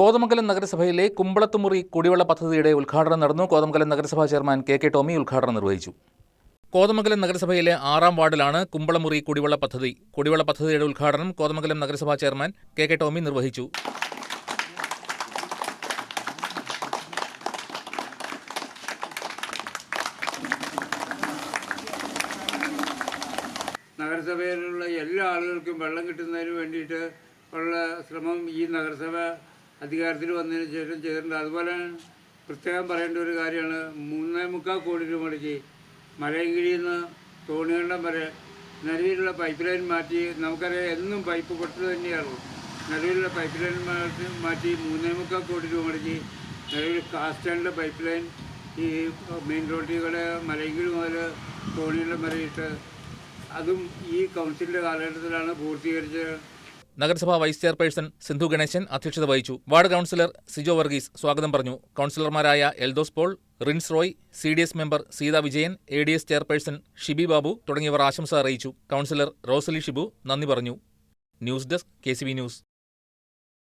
കോതമംഗലം നഗരസഭയിലെ കുമ്പളത്തുമുറി കുടിവെള്ള പദ്ധതിയുടെ ഉദ്ഘാടനം നടന്നു. കോതമംഗലം നഗരസഭാ ചെയർമാൻ കെ കെ ടോമി ഉദ്ഘാടനം നിർവഹിച്ചു. കോതമംഗലം നഗരസഭയിലെ ആറാം വാർഡിലാണ് കുമ്പളമുറി കുടിവെള്ള പദ്ധതി. കുടിവെള്ള പദ്ധതിയുടെ ഉദ്ഘാടനം കോതമംഗലം നഗരസഭാ ചെയർമാൻ കെ കെ ടോമി നിർവഹിച്ചു. നഗരസഭയിലുള്ള എല്ലാ ആളുകൾക്കും വെള്ളം കിട്ടുന്നതിന് വേണ്ടിയിട്ട് ഉള്ള ശ്രമം ഈ നഗരസഭ അധികാരത്തിൽ വന്നതിന് ശേഷം ചെയ്തിട്ടുണ്ട് അതുപോലെ പ്രത്യേകം പറയേണ്ട ഒരു കാര്യമാണ്. മൂന്നേ മുക്കാൽ കോടി രൂപ മുടക്കി മലയങ്കിരിയിൽ നിന്ന് തോണികണ്ടം വരെ നിലവിലുള്ള പൈപ്പ് ലൈൻ മാറ്റി നമുക്കറിയാം എന്നും പൈപ്പ് പൊട്ടൽ തന്നെയാണ് നിലവിലുള്ള പൈപ്പ് ലൈൻ മാറ്റി മാറ്റി മൂന്നേ മുക്കാൽ കോടി രൂപ മുടക്കി നിലവിൽ കാസ്റ്റാൻഡിലെ പൈപ്പ് ലൈൻ ഈ മെയിൻ റോഡുകളെ മലയങ്കിരി മുതൽ തോണികണ്ടം വരെ ഇട്ട് അതും ഈ കൗൺസിലിന്റെ കാലഘട്ടത്തിലാണ് പൂർത്തീകരിച്ചത്. നഗരസഭാ വൈസ് ചെയർപേഴ്സൺ സിന്ധു ഗണേശൻ അധ്യക്ഷത വഹിച്ചു. വാർഡ് കൗൺസിലർ സിജോ വർഗീസ് സ്വാഗതം പറഞ്ഞു. കൗൺസിലർമാരായ Eldhose Paul Rins Roy C D S member Seetha Vijayan A D S chairperson Shibi Babu തുടങ്ങിയവർ ആശംസ അറിയിച്ചു. കൗൺസിലർ റോസലി ഷിബു നന്ദി പറഞ്ഞു. News desk K news.